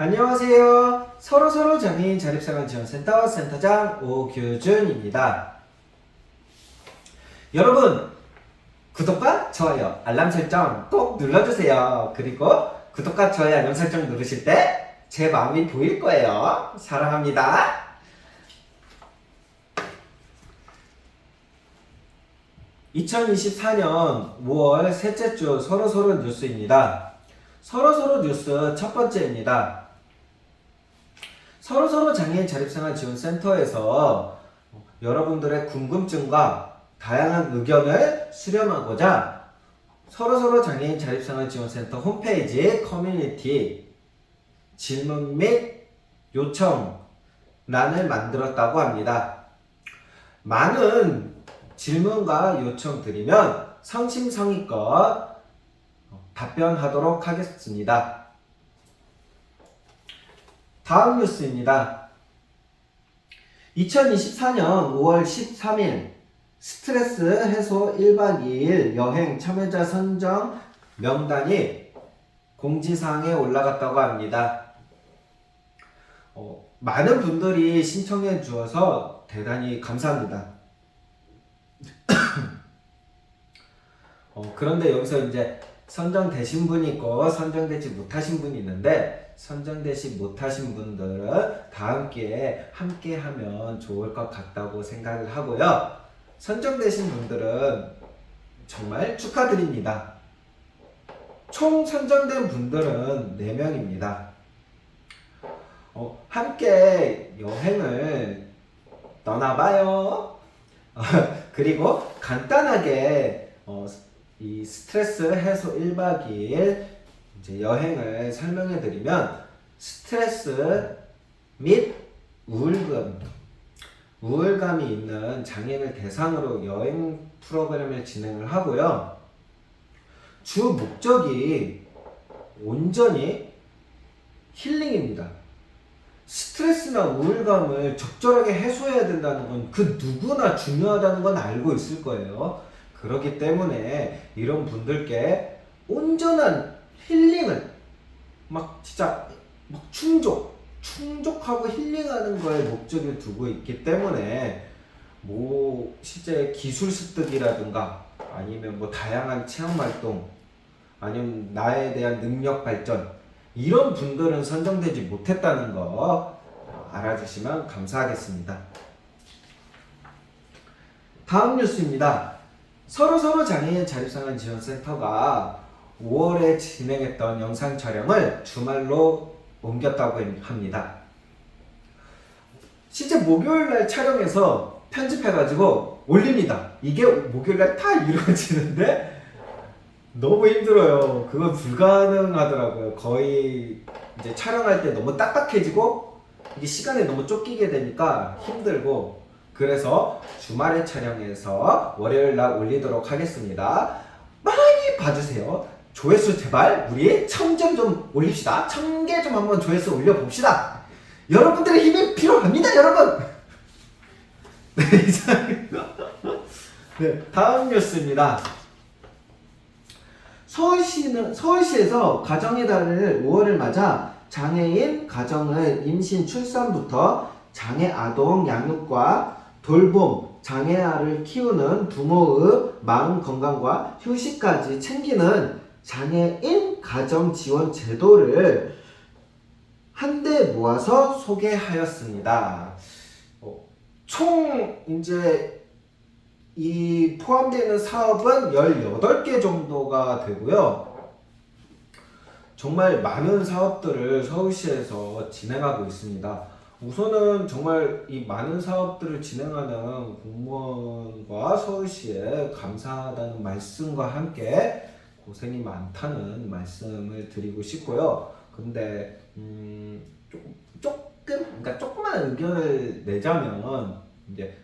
안녕하세요. 서로서로 장애인 자립생활 지원센터 센터장 오규준입니다. 여러분, 구독과 좋아요, 알람 설정 꼭 눌러주세요. 그리고 구독과 좋아요, 알람 설정 누르실 때 제 마음이 보일 거예요. 사랑합니다. (2024년 5월) 셋째 주 서로서로 뉴스입니다. 서로서로 뉴스 첫 번째입니다. 서로서로 장애인 자립생활 지원센터에서 여러분들의 궁금증과 다양한 의견을 수렴하고자 서로서로 장애인 자립생활 지원센터 홈페이지 커뮤니티 질문 및 요청란을 만들었다고 합니다. 많은 질문과 요청 드리면 성심성의껏 답변하도록 하겠습니다. 다음 뉴스입니다. 2024년 5월 13일 스트레스 해소 1박 2일 여행 참여자 선정 명단이 공지사항에 올라갔다고 합니다. 어, 많은 분들이 신청해 주어서 대단히 감사합니다. 어, 그런데 여기서 이제 선정되신 분이 있고 선정되지 못하신 분이 있는데 선정되지 못하신 분들은 다음 기회에 함께 하면 좋을 것 같다고 생각을 하고요. 선정되신 분들은 정말 축하드립니다. 총 선정된 분들은 4명입니다. 어, 함께 여행을 떠나봐요. 그리고 간단하게 어, 이 스트레스 해소 1박 2일 이제 여행을 설명해 드리면 스트레스 및 우울감 우울감이 있는 장애인을 대상으로 여행 프로그램을 진행을 하고요. 주 목적이 온전히 힐링입니다. 스트레스나 우울감을 적절하게 해소해야 된다는 건 그 누구나 중요하다는 건 알고 있을 거예요. 그렇기 때문에 이런 분들께 온전한 힐링을 막 진짜 막 충족, 충족하고 힐링하는 거에 목적을 두고 있기 때문에 뭐 실제 기술 습득이라든가 아니면 뭐 다양한 체험 활동 아니면 나에 대한 능력 발전 이런 분들은 선정되지 못했다는 거 알아주시면 감사하겠습니다. 다음 뉴스입니다. 서로서로 장애인 자립생활 지원센터가 5월에 진행했던 영상 촬영을 주말로 옮겼다고 합니다. 실제 목요일날 촬영해서 편집해가지고 올립니다. 이게 목요일날 다 이루어지는데 너무 힘들어요. 그건 불가능하더라고요. 거의 이제 촬영할 때 너무 딱딱해지고 이게 시간에 너무 쫓기게 되니까 힘들고 그래서 주말에 촬영해서 월요일 날 올리도록 하겠습니다. 많이 봐주세요. 조회수 제발 우리 천점 좀 올립시다. 천 개 좀 한번 조회수 올려봅시다. 여러분들의 힘이 필요합니다, 여러분. 네, 이상. 네, 다음 뉴스입니다. 서울시는 서울시에서 가정의 달을 5월을 맞아 장애인 가정의 임신 출산부터 장애 아동 양육과 돌봄 장애아를 키우는 부모의 마음 건강과 휴식까지 챙기는 장애인 가정 지원 제도를 한데 모아서 소개하였습니다. 어, 총 이제 이 포함되는 사업은 18개 정도가 되고요. 정말 많은 사업들을 서울시에서 진행하고 있습니다. 우선은 정말 이 많은 사업들을 진행하는 공무원과 서울시에 감사하다는 말씀과 함께 고생이 많다는 말씀을 드리고 싶고요. 근데 음, 조금 조금 그러니까 조그만 의견을 내자면 이제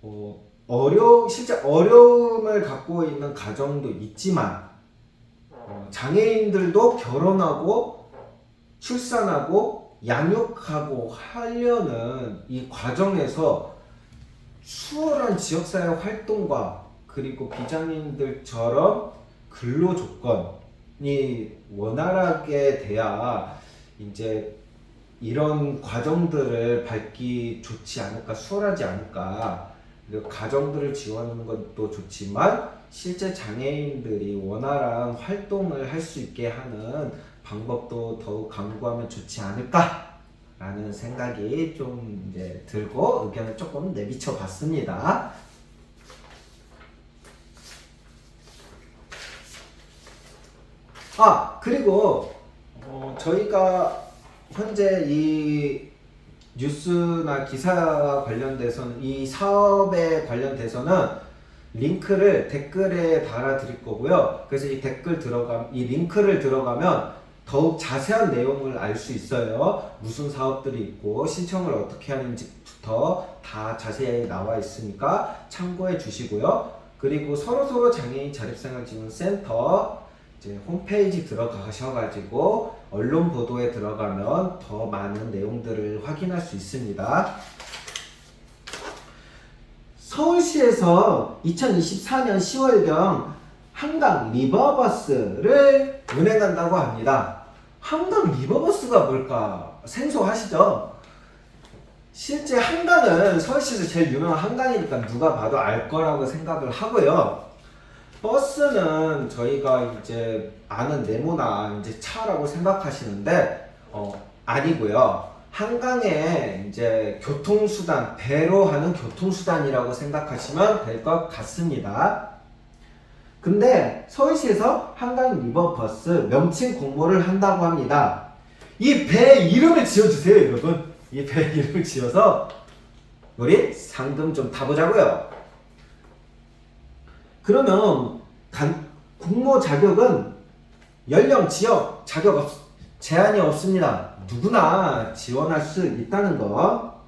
어, 어려 실제 어려움을 갖고 있는 가정도 있지만 어, 장애인들도 결혼하고 출산하고 양육하고 하려는 이 과정에서 수월한 지역사회 활동과 그리고 비장애인들처럼 근로 조건이 원활하게 돼야 이제 이런 과정들을 밟기 좋지 않을까, 수월하지 않을까. 가정들을 지원하는 것도 좋지만 실제 장애인들이 원활한 활동을 할 수 있게 하는 방법도 더욱 강구하면 좋지 않을까 라는 생각이 좀 이제 들고 의견을 조금 내비쳐 봤습니다. 아 그리고 어, 저희가 현재 이 뉴스나 기사와 관련돼서는 이 사업에 관련돼서는 링크를 댓글에 달아 드릴 거고요. 그래서 이 댓글 들어가 이 링크를 들어가면 더욱 자세한 내용을 알 수 있어요. 무슨 사업들이 있고 신청을 어떻게 하는지부터 다 자세히 나와 있으니까 참고해 주시고요. 그리고 서로서로 장애인 자립생활지원센터 홈페이지 들어가셔가지고 언론 보도에 들어가면 더 많은 내용들을 확인할 수 있습니다. 서울시에서 2024년 10월경 한강 리버버스를 운행한다고 합니다. 한강 리버버스가 뭘까 생소하시죠? 실제 한강은 서울시에서 제일 유명한 한강이니까 누가 봐도 알 거라고 생각을 하고요. 버스는 저희가 이제 아는 네모나 이제 차라고 생각하시는데 어, 아니고요. 한강에 이제 교통수단 배로 하는 교통수단이라고 생각하시면 될 것 같습니다. 근데 서울시에서 한강 리버버스 명칭 공모를 한다고 합니다. 이 배 이름을 지어주세요, 여러분. 이 배 이름을 지어서 우리 상금 좀 타보자고요. 그러면 단, 공모 자격은 연령, 지역 자격 없, 제한이 없습니다. 누구나 지원할 수 있다는 거.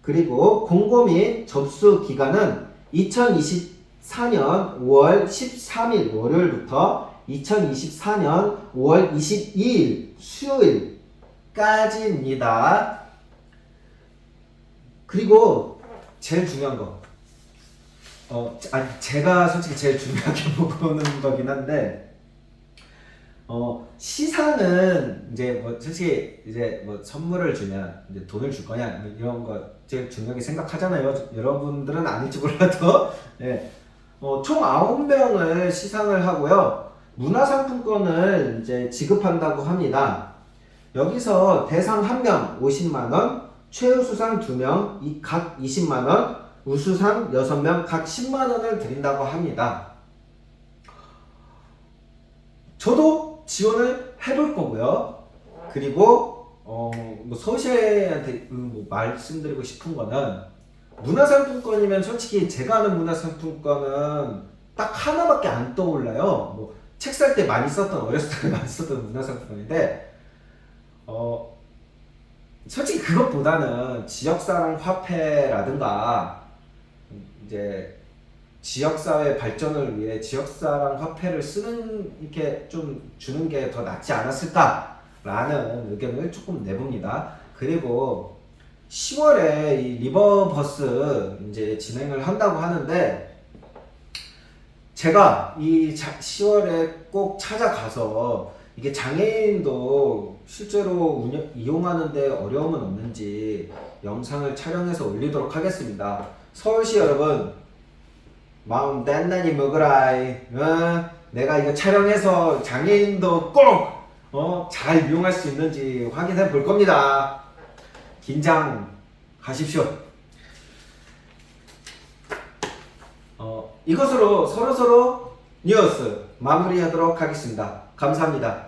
그리고 공고 및 접수 기간은 2024년 5월 13일 월요일부터 2024년 5월 22일 수요일까지입니다. 그리고 제일 중요한 거. 어, 아니, 제가 솔직히 제일 중요하게 보고는 거긴 한데, 어, 시상은 이제 뭐 솔직히 이제 뭐 선물을 주냐, 이제 돈을 줄 거냐, 뭐 이런 거 제일 중요하게 생각하잖아요. 여러분들은 아닐지 몰라도, 예. 어, 총 9명을 시상을 하고요. 문화상품권을 이제 지급한다고 합니다. 여기서 대상 1명 50만원, 최우수상 2명 각 20만원, 우수상 6명 각 10만원을 드린다고 합니다. 저도 지원을 해볼 거고요. 그리고 어, 뭐 서울시한테 뭐 말씀드리고 싶은 거는 문화상품권이면 솔직히 제가 아는 문화상품권은 딱 하나밖에 안 떠올라요. 뭐 책 살 때 많이 썼던 어렸을 때 많이 썼던 문화상품권인데 어 솔직히 그것보다는 지역사랑 화폐라든가 이제 지역사회 발전을 위해 지역사랑 화폐를 쓰는 이렇게 좀 주는 게 더 낫지 않았을까라는 의견을 조금 내봅니다. 그리고 10월에 이 리버버스 이제 진행을 한다고 하는데 제가 이 10월에 꼭 찾아가서 이게 장애인도 실제로 운영, 이용하는데 어려움은 없는지 영상을 촬영해서 올리도록 하겠습니다. 서울시 여러분 마음 단단히 먹으라이 어? 내가 이거 촬영해서 장애인도 꼭 어? 잘 이용할 수 있는지 확인해 볼 겁니다. 긴장하십시오. 어, 이것으로 서로서로 뉴스 마무리하도록 하겠습니다. 감사합니다.